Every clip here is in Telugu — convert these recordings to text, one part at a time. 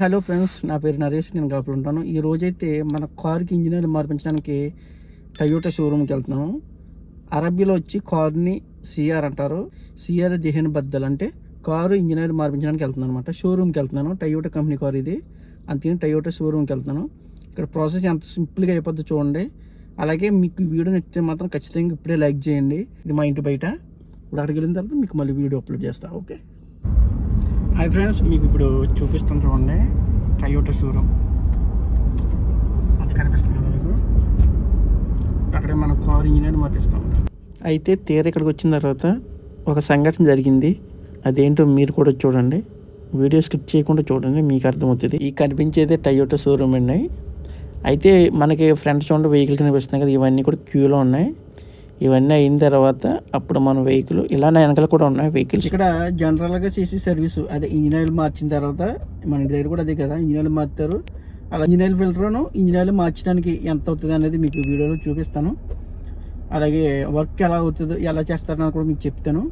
హలో ఫ్రెండ్స్ నా పేరు నరేష్ నేను కాపుడు ఉంటాను. ఈ రోజైతే మన కార్కి ఇంజనీర్ మార్పించడానికి టయోటా షోరూమ్కి వెళ్తున్నాము అరబ్బీలో వచ్చి కార్ని సిఆర్ అంటారు. సిఆర్ జహన్ బద్దల్ అంటే కారు ఇంజనీర్ మార్పించడానికి వెళ్తున్నాను అనమాట షోరూమ్కి వెళ్తున్నాను. టయోటా కంపెనీ కార్ ఇది. అందుకని టయోటా షోరూమ్కి వెళ్తున్నాను. ఇక్కడ ప్రాసెస్ ఎంత సింపుల్గా అయిపోద్దో చూడండి. అలాగే మీకు వీడియో నచ్చితే మాత్రం ఖచ్చితంగా ఇప్పుడే లైక్ చేయండి. ఇది మా ఇంటి బయట. ఇప్పుడు అక్కడికి వెళ్ళిన తర్వాత మీకు మళ్ళీ వీడియో అప్లోడ్ చేస్తాను ఓకే హాయ్ ఫ్రెండ్స్ మీకు ఇప్పుడు చూపిస్తాను చూడండి టయోటో షోరూమ్ అది కనిపిస్తుంది కదా మీకు? మన కార్ ఇంజనీర్ మార్పిస్తాం అయితే తీర ఇక్కడికి వచ్చిన తర్వాత ఒక సంఘటన జరిగింది. అదేంటో మీరు కూడా చూడండి. వీడియో స్కిప్ చేయకుండా చూడండి మీకు అర్థమవుతుంది. ఈ కనిపించేదే టయోటో షోరూమ్ అండి. అయితే మనకి ఫ్రంట్ చూడండి వెహికల్ కనిపిస్తున్నాయి కదా ఇవన్నీ కూడా క్యూలో ఉన్నాయి. ఇవన్నీ అయిన తర్వాత అప్పుడు మన వెహికల్ ఇలా వెనకాల కూడా ఉన్నాయి వెహికల్స్ ఇక్కడ జనరల్గా చేసే సర్వీస్ అదే ఇంజిన్ మార్చిన తర్వాత మన ఇంటి దగ్గర కూడా అదే కదా ఇంజిన్ మార్తారు. అలా ఇంజిన్ ఫిల్టర్ను ఇంజిన్ మార్చడానికి ఎంత అవుతుంది అనేది మీకు వీడియోలో చూపిస్తాను. అలాగే వర్క్ ఎలా అవుతుందో ఎలా చేస్తారని కూడా మీకు చెప్తాను.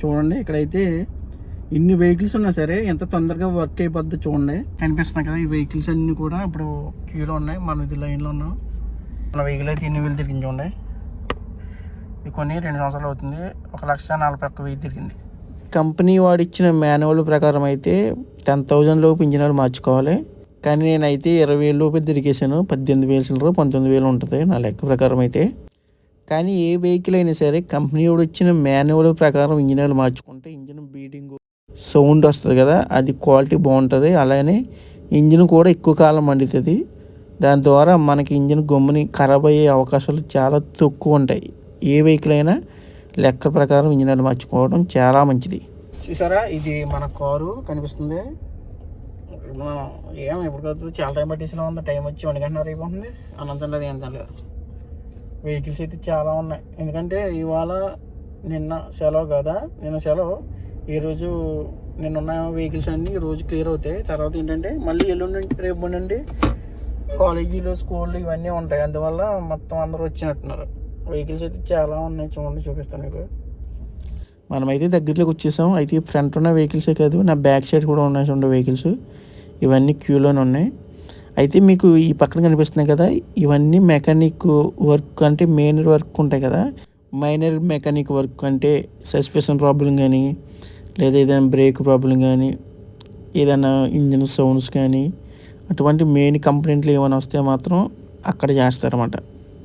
చూడండి ఇక్కడైతే ఇన్ని వెహికల్స్ ఉన్నా సరే ఎంత తొందరగా వర్క్ అయిపోద్ది చూడండి. కనిపిస్తున్నాయి కదా ఈ వెహికల్స్ అన్నీ కూడా ఇప్పుడు క్యూలో ఉన్నాయి. మనం ఇది లైన్లో ఉన్నాం. మన వెహికల్ అయితే ఎన్ని వేలు తిరిగింది చూడండి. ఇది కొన్ని రెండు సంవత్సరాలు అవుతుంది. ఒక లక్ష నలభై ఒక్క వెయ్యి తిరిగింది. కంపెనీ వాడిచ్చిన మాన్యువల్ ప్రకారం అయితే టెన్ థౌజండ్ లోపు ఇంజనీర్ మార్చుకోవాలి. కానీ నేనైతే ఇరవై వేలు లోపు తిరిగేసాను పద్దెనిమిది వేలు చిల్లర పంతొమ్మిది వేలు ఉంటుంది నా లెక్క ప్రకారం అయితే. కానీ ఏ వెహికల్ అయినా సరే కంపెనీ వాడు ఇచ్చిన మాన్యువల్ ప్రకారం ఇంజనీర్ మార్చుకుంటే ఇంజిన్ బీడింగ్ సౌండ్ వస్తుంది కదా అది క్వాలిటీ బాగుంటుంది. అలానే ఇంజిన్ కూడా ఎక్కువ కాలం మండుతుంది. దాని ద్వారా మనకి ఇంజిన్ గమ్ముని ఖరాబ్ అయ్యే అవకాశాలు చాలా తక్కువ ఉంటాయి. ఏ వెహికల్ అయినా లెక్క ప్రకారం ఇంజనీర్లు మార్చుకోవడం చాలా మంచిది. చూసారా? ఇది మన కారు కనిపిస్తుంది. మనం ఏం ఎప్పుడు కలుగుతుంది చాలా టైం పట్టేసినా ఉంది టైం వచ్చి ఒంటి గంటన్నర అయిపోతుంది. అనంతం లేదు ఎంత లేదు వెహికల్స్ అయితే చాలా ఉన్నాయి. ఎందుకంటే ఇవాళ నిన్న సెలవు కదా? నిన్న సెలవు. ఈరోజు నిన్న వెహికల్స్ అన్నీ రోజు క్లియర్ అవుతాయి. తర్వాత ఏంటంటే మళ్ళీ ఎల్లుండి రేపు నుండి కాలేజీలు స్కూళ్ళు ఇవన్నీ ఉంటాయి. అందువల్ల మొత్తం అందరూ వచ్చినట్టున్నారు. వెహికల్స్ అయితే చాలా ఉన్నాయి. చూడండి చూపిస్తాను మీకు. మనమైతే దగ్గరలోకి వచ్చేసాం. అయితే ఫ్రంట్ ఉన్న వెహికల్సే కాదు నా బ్యాక్ సైడ్ కూడా ఉన్నాయి చూడండి వెహికల్స్. ఇవన్నీ క్యూలోనే ఉన్నాయి. అయితే మీకు ఈ పక్కన కనిపిస్తున్నాయి కదా ఇవన్నీ మెకానిక్ వర్క్ అంటే మెయినర్ వర్క్ ఉంటాయి కదా. మైనర్ మెకానిక్ వర్క్ అంటే సస్పెన్షన్ ప్రాబ్లం కానీ లేదా ఏదైనా బ్రేక్ ప్రాబ్లం కానీ ఏదైనా ఇంజిన్ సౌండ్స్ కానీ అటువంటి మెయిన్ కంప్లైంట్లు ఏమైనా వస్తే మాత్రం అక్కడ చేస్తారన్నమాట.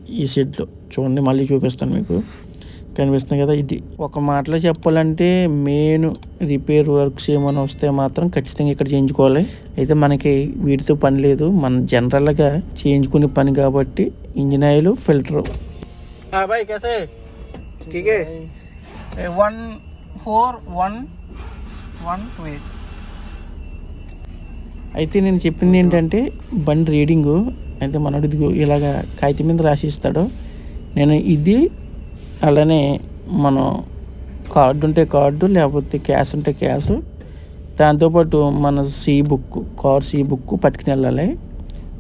ఈ సెట్లు చూడండి మళ్ళీ చూపిస్తాను మీకు. కనిపిస్తుంది కదా ఇది. ఒక మాటలో చెప్పాలంటే మెయిన్ రిపేర్ వర్క్స్ ఏమైనా వస్తే మాత్రం ఖచ్చితంగా ఇక్కడ చేయించుకోవాలి. అయితే మనకి వీటితో పని లేదు. మనం జనరల్గా చేయించుకునే పని కాబట్టి engine oil filter. One four one one eight అయితే నేను చెప్పింది ఏంటంటే బండి రీడింగు. అయితే మనోడు ఇదిగో ఇలాగ కాగితం మీద రాసిస్తాడు. నేను ఇది అలానే మనం కార్డు ఉంటే కార్డు లేకపోతే క్యాష్ ఉంటే క్యాష్. దాంతోపాటు మన C book car C book పట్టుకుని వెళ్ళాలి.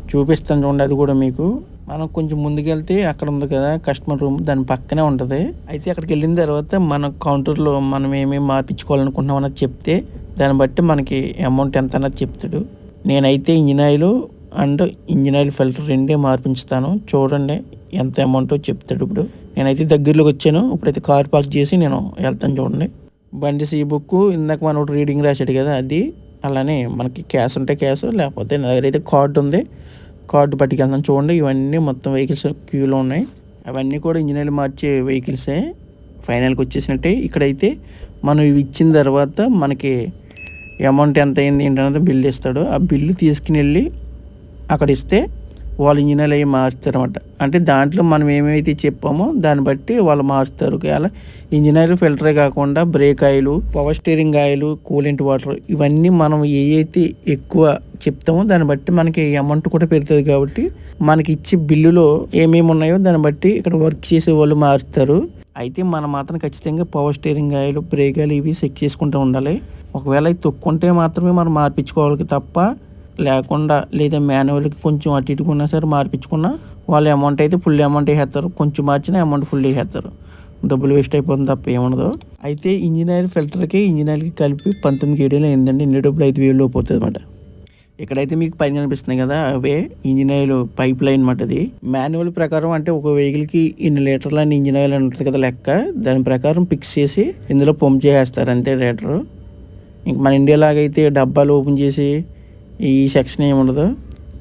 చూపిస్తాను చూడండి అది కూడా మీకు. మనం కొంచెం ముందుకెళ్తే అక్కడ ఉంది కదా కస్టమర్ రూమ్ దాని పక్కనే ఉంటుంది. అయితే అక్కడికి వెళ్ళిన తర్వాత మన కౌంటర్లో మనం ఏమేమి మార్పించుకోవాలనుకుంటున్నాం చెప్తే దాన్ని బట్టి మనకి అమౌంట్ ఎంత అన్నది చెప్తాడు. నేనైతే engine oil and engine oil filter రెండే మార్పించుతాను. చూడండి ఎంత అమౌంటో చెప్తాడు ఇప్పుడు. నేనైతే దగ్గరలోకి వచ్చాను. ఇప్పుడైతే కార్ పార్క్ చేసి నేను వెళ్తాను చూడండి. బండి సీ బుక్ ఇందాక మనం రీడింగ్ రాశాడు కదా అది. అలానే మనకి క్యాష్ ఉంటే క్యాష్ లేకపోతే నా దగ్గర అయితే కార్డు ఉంది. కార్డు పట్టుకెళ్తాను చూడండి. ఇవన్నీ మొత్తం వెహికల్స్ క్యూలో ఉన్నాయి. అవన్నీ కూడా ఇంజనీర్లు మార్చే వెహికల్సే. ఫైనల్కి వచ్చేసినట్టే. ఇక్కడైతే మనం ఇవి ఇచ్చిన తర్వాత మనకి అమౌంట్ ఎంత అయింది ఏంటన్నది బిల్ ఇస్తాడు. ఆ బిల్లు తీసుకుని వెళ్ళి అక్కడ ఇస్తే వాళ్ళు ఇంజనీర్లు అవి మారుస్తారు అనమాట అంటే దాంట్లో మనం ఏమైతే చెప్పామో దాన్ని బట్టి వాళ్ళు మారుస్తారు. ఒకవేళ ఇంజనీర్ ఫిల్టరే కాకుండా brake oil power steering oil coolant water ఇవన్నీ మనం ఏవైతే ఎక్కువ చెప్తామో దాన్ని బట్టి మనకి అమౌంట్ కూడా పెరుగుతుంది కాబట్టి మనకి ఇచ్చే బిల్లులో ఏమేమి ఉన్నాయో దాన్ని బట్టి ఇక్కడ వర్క్ చేసే వాళ్ళు మారుస్తారు. అయితే మనం మాత్రం ఖచ్చితంగా power steering oil brake oil ఇవి చెక్ చేసుకుంటూ ఉండాలి. ఒకవేళ అవి తొక్కుంటే మాత్రమే మనం మార్పించుకోవాలి తప్ప లేకుండా లేదా మాన్యువల్కి కొంచెం అటు ఇటుకున్నా సరే మార్పించుకున్నా వాళ్ళ అమౌంట్ అయితే ఫుల్ అమౌంట్ వేసేస్తారు కొంచెం మార్చినా అమౌంట్ ఫుల్ వేసేస్తారు డబ్బులు వేస్ట్ అయిపోతుంది తప్ప ఏముండదు. అయితే ఇంజిన్ ఆయిల్ ఫిల్టర్కి ఇంజిన్ ఆయిల్కి కలిపి పంతొమ్మిది ఏడేళ్ళు అయిందండి. ఎన్ని డబ్బులు ఐదు వేలు పోతుంది అనమాట ఇక్కడైతే మీకు పైన కనిపిస్తున్నాయి కదా అవే ఇంజిన్ ఆయిల్ పైప్ లైన్ మాట అది. మాన్యువల్ ప్రకారం అంటే ఒక వెహికల్కి ఇన్ని లీటర్ల అని ఇంజిన్ ఆయిల్ అని ఉంటుంది కదా లెక్క. దాని ప్రకారం ఫిక్స్ చేసి ఇందులో పంప్ చేసేస్తారు అంతే లీటరు. ఇంక మన ఇండియా లాగైతే డబ్బాలు ఓపెన్ చేసి ఈ సెక్షన్ ఏమి ఉండదు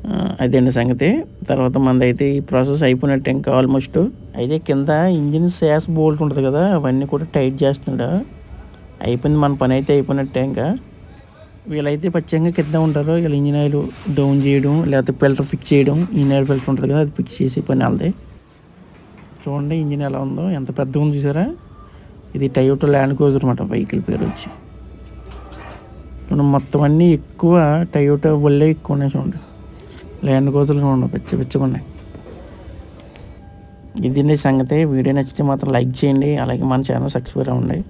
ఆ, సంగతి? తర్వాత మనదైతే ఈ ప్రాసెస్ అయిపోయినట్టు ఇంకా ఆల్మోస్ట్ అయితే కింద ఇంజిన్ శాస్ బోల్ట్ ఉంటుంది కదా అవన్నీ కూడా టైట్ చేస్తున్నాడు. అయిపోయింది మన పని అయితే అయిపోయినట్టే ఇంకా. వీళ్ళైతే పచ్చంగా కింద ఉంటారు. వీళ్ళు ఇంజిన్ ఆయిల్ డౌన్ చేయడం లేకపోతే ఫిల్టర్ ఫిక్స్ చేయడం ఇంజిన్ ఆయిల్ ఫిల్టర్ ఉంటుంది కదా అది ఫిక్స్ చేసి పని వాళ్ళది. చూడండి ఇంజిన్ ఎలా ఉందో. ఎంత పెద్దగా ఉంది చూసారా? ఇది టయోటో ల్యాండ్ క్రూజర్ అనమాట వెహికల్ పేరు వచ్చి. మనం మొత్తం అన్నీ ఎక్కువ టయోటో వల్లే ఎక్కువ ఉన్నాయి చూడండి. ల్యాండ్ కోసలు చూడండి పిచ్చి పిచ్చిగా ఉన్నాయి. ఇది నీ సంగతి. వీడియో నచ్చితే మాత్రం లైక్ చేయండి. అలాగే మన ఛానల్ సబ్స్క్రైబ్ అవ్వండి.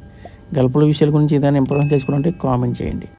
గల్పుల విషయాల గురించి ఏదైనా ఇంప్రూవ్ తెలుసుకుంటే కామెంట్ చేయండి.